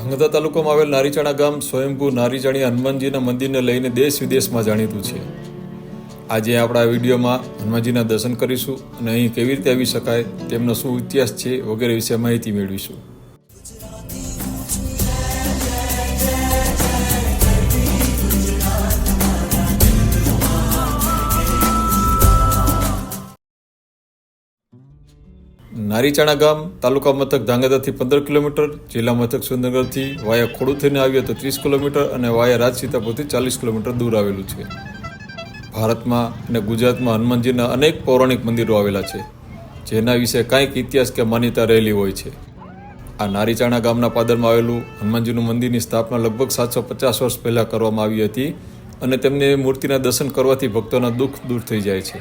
ધંગધા તાલુકામાં આવેલ નારીચાણા ગામ સ્વયંભૂ નારીચાણી હનુમાનજીના મંદિરને લઈને દેશ વિદેશમાં જાણીતું છે. આજે આપણા વિડીયોમાં હનુમાનજીના દર્શન કરીશું અને અહીં કેવી રીતે આવી શકાય, તેમનો શું ઇતિહાસ છે વગેરે વિશે માહિતી મેળવીશું. નારીચાણા ગામ, તાલુકા મથક ધાંગધ્રાથી પંદર કિલોમીટર, જિલ્લા મથક સુરેન્દ્રનગરથી વાયા ખોડું થઈને આવ્યો તો ત્રીસ કિલોમીટર અને વાયા રાજસીતાપુરથી ચાલીસ કિલોમીટર દૂર આવેલું છે. ભારતમાં અને ગુજરાતમાં હનુમાનજીના અનેક પૌરાણિક મંદિરો આવેલા છે, જેના વિશે કાંઈક ઇતિહાસ કે માન્યતા રહેલી હોય છે. આ નારીચાણા ગામના પાદરમાં આવેલું હનુમાનજીનું મંદિરની સ્થાપના લગભગ સાતસો પચાસ વર્ષ પહેલાં કરવામાં આવી હતી અને તેમને મૂર્તિના દર્શન કરવાથી ભક્તોના દુઃખ દૂર થઈ જાય છે.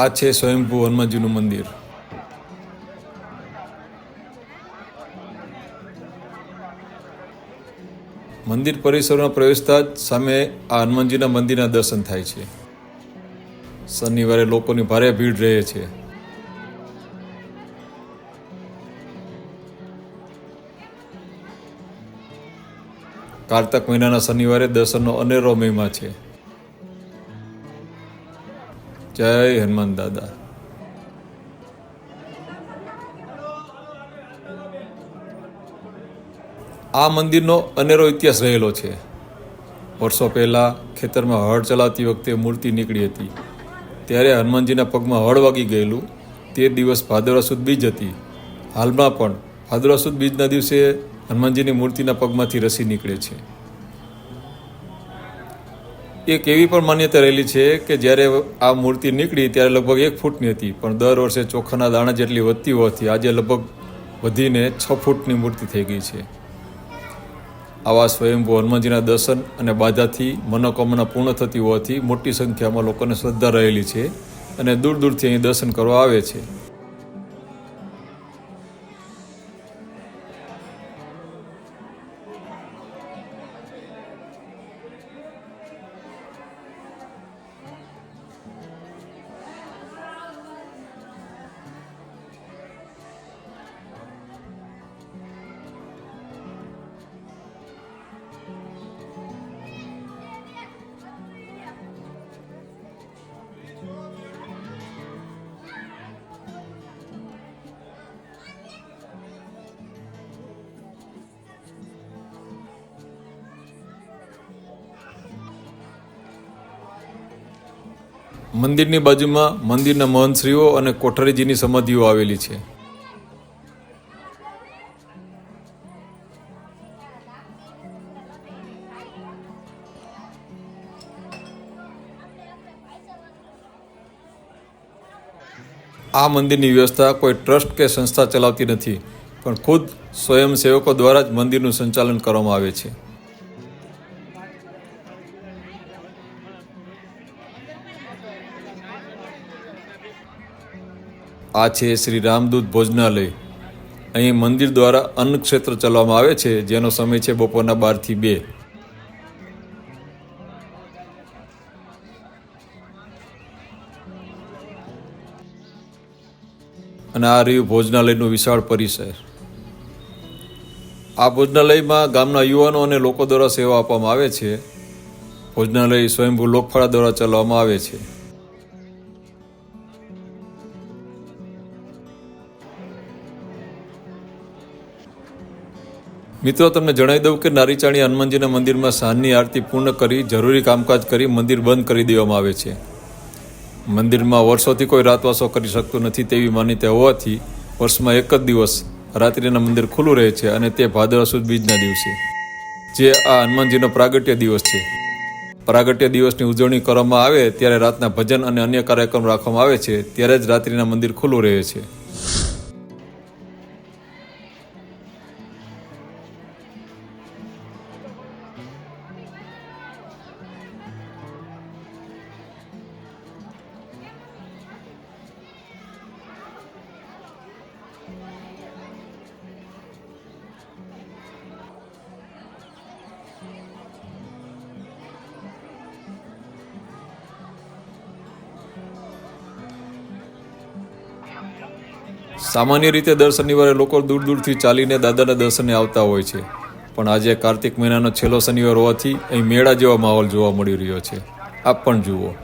આ છે સ્વયંભૂ હનુમાનજીનું મંદિર. મંદિર પરિસરમાં પ્રવેશતા જ સામે આ હનુમાનજીના મંદિરના દર્શન થાય છે. શનિવારે લોકોની ભારે ભીડ રહે છે. કારતક મહિનાના શનિવારે દર્શનનો અનેરો મહિમા છે. જય હનુમાન દાદા. આ મંદિરનો અનેરો ઇતિહાસ રહેલો છે. વર્ષો પહેલાં ખેતરમાં હળ ચલાવતી વખતે મૂર્તિ નીકળી હતી. ત્યારે હનુમાનજીના પગમાં હળ વાગી ગયેલું. તે દિવસ ભાદરવા સુદ બીજ હતી. હાલમાં પણ ભાદરવા સુદ બીજના દિવસે હનુમાનજીની મૂર્તિના પગમાંથી રસી નીકળે છે. એક એવી પણ માન્યતા રહેલી છે કે જ્યારે આ મૂર્તિ નીકળી ત્યારે લગભગ એક ફૂટની હતી, પણ દર વર્ષે ચોખાના દાણા જેટલી વધતી હોવાથી આજે લગભગ વધીને છ ફૂટની મૂર્તિ થઈ ગઈ છે. આવા સ્વયંભૂ હનુમાનજીના દર્શન અને બાધાથી મનોકામના પૂર્ણ થતી હોવાથી મોટી સંખ્યામાં લોકોને શ્રદ્ધા રહેલી છે અને દૂર દૂરથી અહીં દર્શન કરવા આવે છે. મંદિરની બાજુમાં મંદિરના મહંતશ્રીઓ અને કોઠારીજીની સમાધિઓ આવેલી છે. આ મંદિરની વ્યવસ્થા કોઈ ટ્રસ્ટ કે સંસ્થા ચલાવતી નથી, પણ ખુદ સ્વયંસેવકો દ્વારા જ મંદિરનું સંચાલન કરવામાં આવે છે. આ છે શ્રી રામદૂત ભોજનાલય. અહીં મંદિર દ્વારા અન્ન ક્ષેત્ર ચલાવવામાં આવે છે, જેનો સમય છે બપોરના બારથી બે. અને આ રહ્યું ભોજનાલયનું વિશાળ પરિસર. આ ભોજનાલયમાં ગામના યુવાનો અને લોકો દ્વારા સેવા આપવામાં આવે છે. ભોજનાલય સ્વયંભૂ લોકફાળા દ્વારા ચલાવવામાં આવે છે. મિત્રો, તમને જણાવી દઉં કે નારીચાણી હનુમાનજીના મંદિરમાં સાંજની આરતી પૂર્ણ કરી, જરૂરી કામકાજ કરી, મંદિર બંધ કરી દેવામાં આવે છે. મંદિરમાં વર્ષોથી કોઈ રાતવાસો કરી શકતું નથી તેવી માન્યતા હોવાથી વર્ષમાં એક જ દિવસ રાત્રિના મંદિર ખુલ્લું રહે છે અને તે ભાદરવા સુદ બીજના દિવસે. જે આ હનુમાનજીનો પ્રાગટ્ય દિવસ છે. પ્રાગટ્ય દિવસની ઉજવણી કરવામાં આવે ત્યારે રાતના ભજન અને અન્ય કાર્યક્રમ રાખવામાં આવે છે, ત્યારે જ રાત્રિના મંદિર ખુલ્લું રહે છે. સામાન્ય રીતે દર શનિવારે લોકો દૂર દૂરથી ચાલીને દાદાના દર્શને આવતા હોય છે. પણ આજે કાર્તિક મહિનાનો છેલ્લો શનિવાર હોવાથી અહીં મેળા જેવા માહોલ જોવા મળી રહ્યો છે. આપ પણ જુઓ.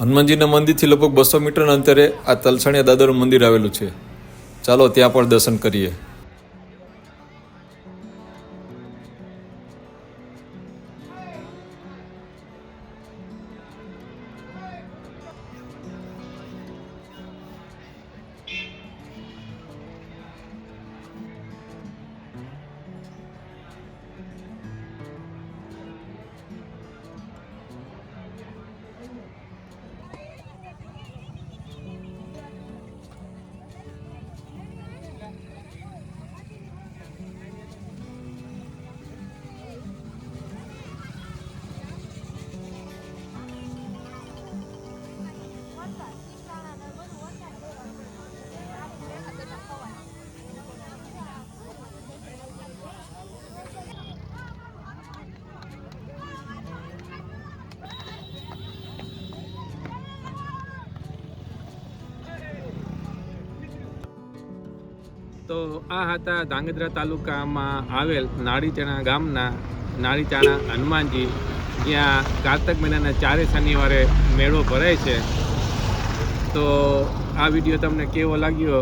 હનુમાનજીના મંદિરથી લગભગ બસો મીટરના અંતરે આ તલસાણીયા દાદાનું મંદિર આવેલું છે. ચાલો ત્યાં પણ દર્શન કરીએ. તો આ હતા ધાંગધ્રા તાલુકામાં આવેલ નાળીચણા ગામના, નાળીચાણા હનુમાનજી. જ્યાં કારતક મહિનાના ચારે શનિવારે મેળો ભરાય છે. તો આ વીડિયો તમને કેવો લાગ્યો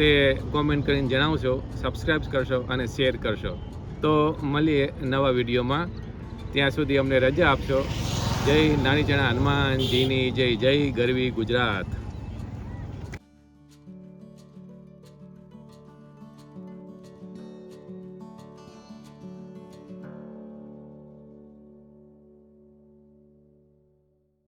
તે કોમેન્ટ કરીને જણાવશો સબસ્ક્રાઈબ કરશો અને શેર કરશો. તો મળીએ નવા વિડીયોમાં. ત્યાં સુધી અમને રજા આપશો. જય નાળીચણા હનુમાનજીની જય જય ગરવી ગુજરાત.